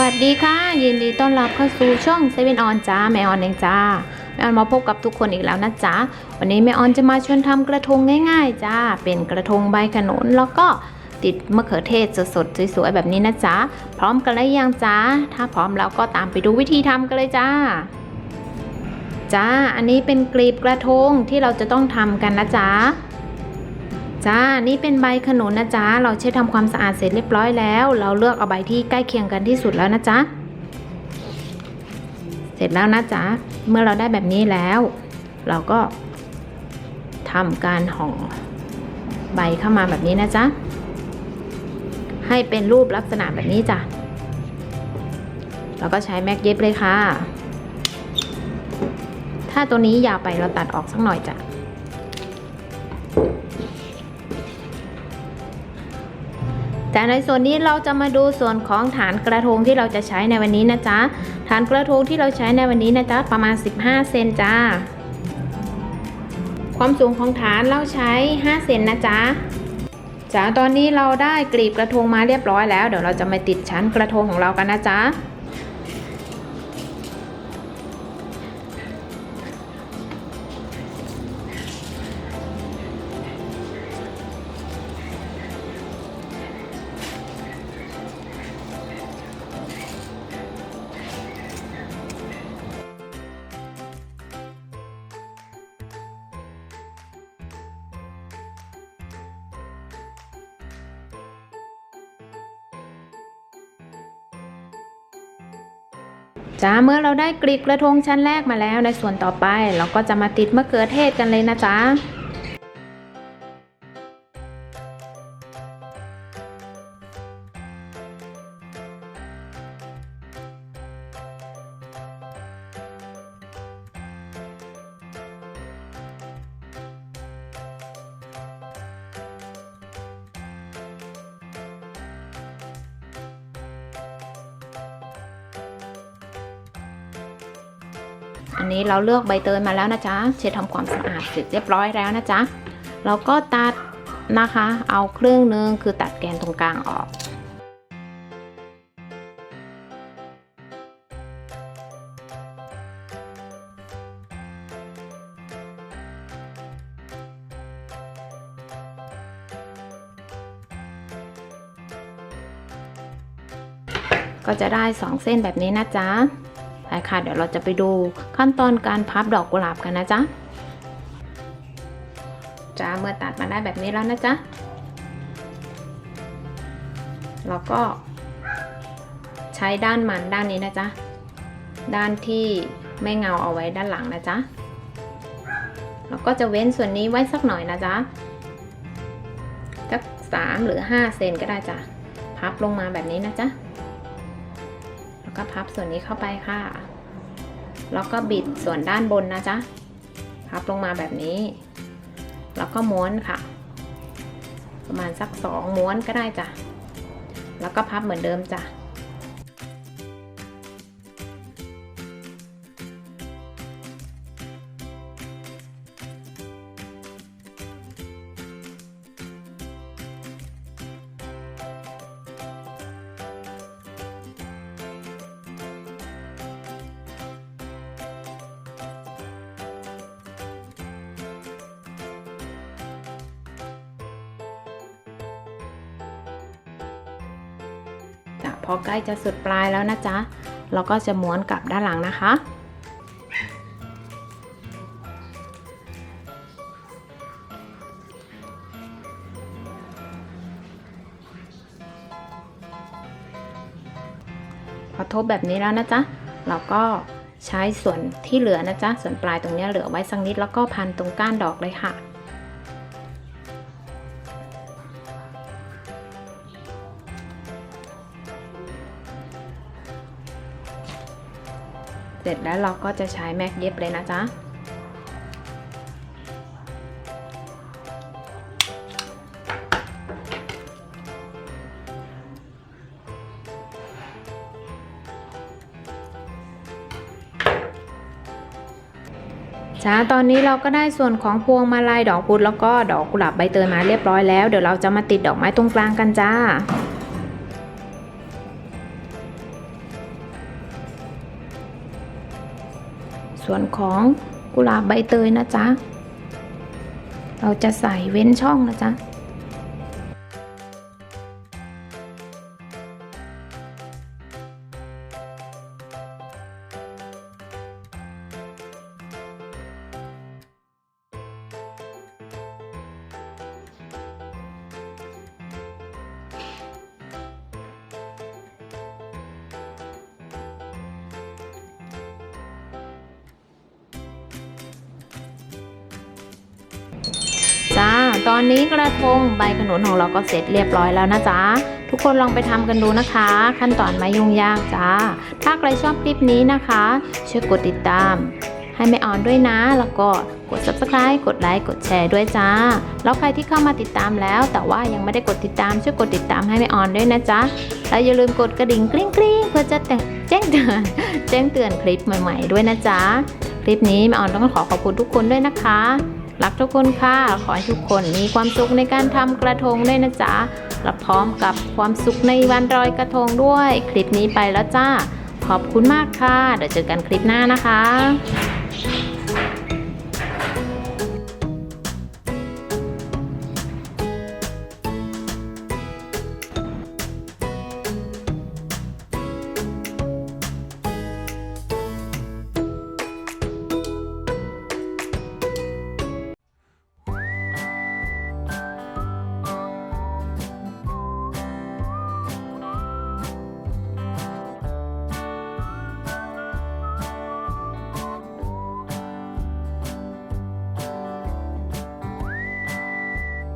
วัสดีค่ะ ยินดีต้อนรับเข้าสู่ช่องเซเว่นออนจ้าแม่ออนเองจ้าแม่ออนมาพบกับทุกคนอีกแล้วนะจ๊ะวันนี้แม่ออนจะมาชวนทำกระทงง่าย ๆจ้าเป็นกระทงใบขนุนแล้วก็ติดมะเขือเทศสดๆสวยๆแบบนี้นะจ๊ะพร้อมกันแล้วยังจ้าถ้าพร้อมแล้วก็ตามไปดูวิธีทำกันเลยจ้าจ้าอันนี้เป็นกลีบกระทงที่เราจะต้องทำกันนะจ๊ะ จ้า นี่เป็นใบขนุนนะจ๊ะ เราเช็ดทำความสะอาดเสร็จเรียบร้อยแล้ว เราเลือกเอาใบที่ใกล้เคียงกันที่สุดแล้วนะจ๊ะ เสร็จแล้วนะจ๊ะ เมื่อเราได้แบบนี้แล้ว เราก็ทำการห่อใบเข้ามาแบบนี้นะจ๊ะ ให้เป็นรูปลักษณะแบบนี้จ้ะ เราก็ใช้แม็กเย็บเลยค่ะ ถ้าตัวนี้ยาวไปเราตัดออกสักหน่อยจ้ะ แต่ในส่วนนี้เราจะมาดูส่วนของฐานกระทงที่เราจะใช้ในวันนี้นะจ๊ะฐานกระทงที่เราใช้ในวันนี้นะจ๊ะประมาณ 15 เซนจ้า ความสูงของฐานเราใช้ 5 เซนนะจ๊ะจ้าตอนนี้เราได้กรีบกระทงมาเรียบร้อยแล้ว เดี๋ยวเราจะมาติดชั้นกระทงของเรากันนะจ๊ะ จ้าเมื่อเราได้กรีบกระทงชั้นแรกมาแล้วในส่วนต่อไป เราก็จะมาติดมะเขือเทศกันเลยนะจ๊ะ อันนี้เราเลือกใบเตยมาแล้วนะจ๊ะเช็ดทำความสะอาดเสร็จเรียบร้อยแล้วนะจ๊ะเราก็ตัดนะคะ เอาครึ่งหนึงคือตัดแกนตรงกลางออกก็จะได้ 2 เส้นแบบนี้นะจ๊ะ ไปค่ะเดี๋ยวเราจะไปดูขั้นตอนการพับดอกกุหลาบกันนะจ๊ะจ้าเมื่อตัดมาได้แบบนี้แล้วนะจ๊ะเราก็ใช้ด้านมันด้านนี้นะจ๊ะด้านที่ไม่เงาเอาไว้ด้านหลังนะจ๊ะเราก็จะเว้นส่วนนี้ไว้สักหน่อยนะจ๊ะสักสามหรือห้าเซนก็ได้จ้ะพับลงมาแบบนี้นะจ๊ะ ก็พับส่วนนี้เข้าไปค่ะ แล้วก็บิดส่วนด้านบนนะจ๊ะ พับลงมาแบบนี้ แล้วก็ม้วนค่ะ ประมาณสักสองม้วนก็ได้จ้ะ แล้วก็พับเหมือนเดิมจ้ะ อใกล้จะสุดปลายแล้วนะจ๊ะ เราก็จะม้วนกลับด้านหลังนะคะ พอทบแบบนี้แล้วนะจ๊ะ เราก็ใช้ส่วนที่เหลือนะจ๊ะ ส่วนปลายตรงนี้เหลือไว้สักนิดแล้วก็พันตรงก้านดอกเลยค่ะ เสร็จแล้วเราก็จะใช้แม็กเย็บเลยนะจ๊ะจ้าตอนนี้เราก็ได้ส่วนของพวงมาลัยดอกพุธแล้วก็ดอกกุหลาบใบเตยมาเรียบร้อยแล้ว เดี๋ยวเราจะมาติดดอกไม้ตรงกลางกันจ้า ส่วนของกุหลาบใบเตยนะจ๊ะ เราจะใส่เว้นช่องนะจ๊ะ ตอนนี้กระทงใบขนุนของเราก็เสร็จเรียบร้อยแล้วนะจ๊ะ ทุกคนลองไปทำกันดูนะคะ ขั้นตอนไม่ยุ่งยากจ้า ถ้าใครชอบคลิปนี้นะคะ ช่วยกดติดตาม ให้แม่ออนด้วยนะ แล้วก็กด subscribe กดไลค์กดแชร์ด้วยจ้า แล้วใครที่เข้ามาติดตามแล้ว แต่ว่ายังไม่ได้กดติดตามช่วยกดติดตามให้แม่ออนด้วยนะจ๊ะแล้วอย่าลืมกดกระดิ่งกริ๊งกริ๊งเพื่อจะแจ้งเตือนแจ้งเตือนคลิปใหม่ ๆ ด้วยนะจ๊ะคลิปนี้แม่ออนต้องขอขอบคุณทุกคนด้วยนะคะ รักทุกคนค่ะ ขอให้ทุกคนมีความสุขในการทำกระทงด้วยนะจ๊ะและพร้อมกับความสุขในวันลอยกระทงด้วย คลิปนี้ไปแล้วจ้า ขอบคุณมากค่ะ เดี๋ยวเจอกันคลิปหน้านะคะ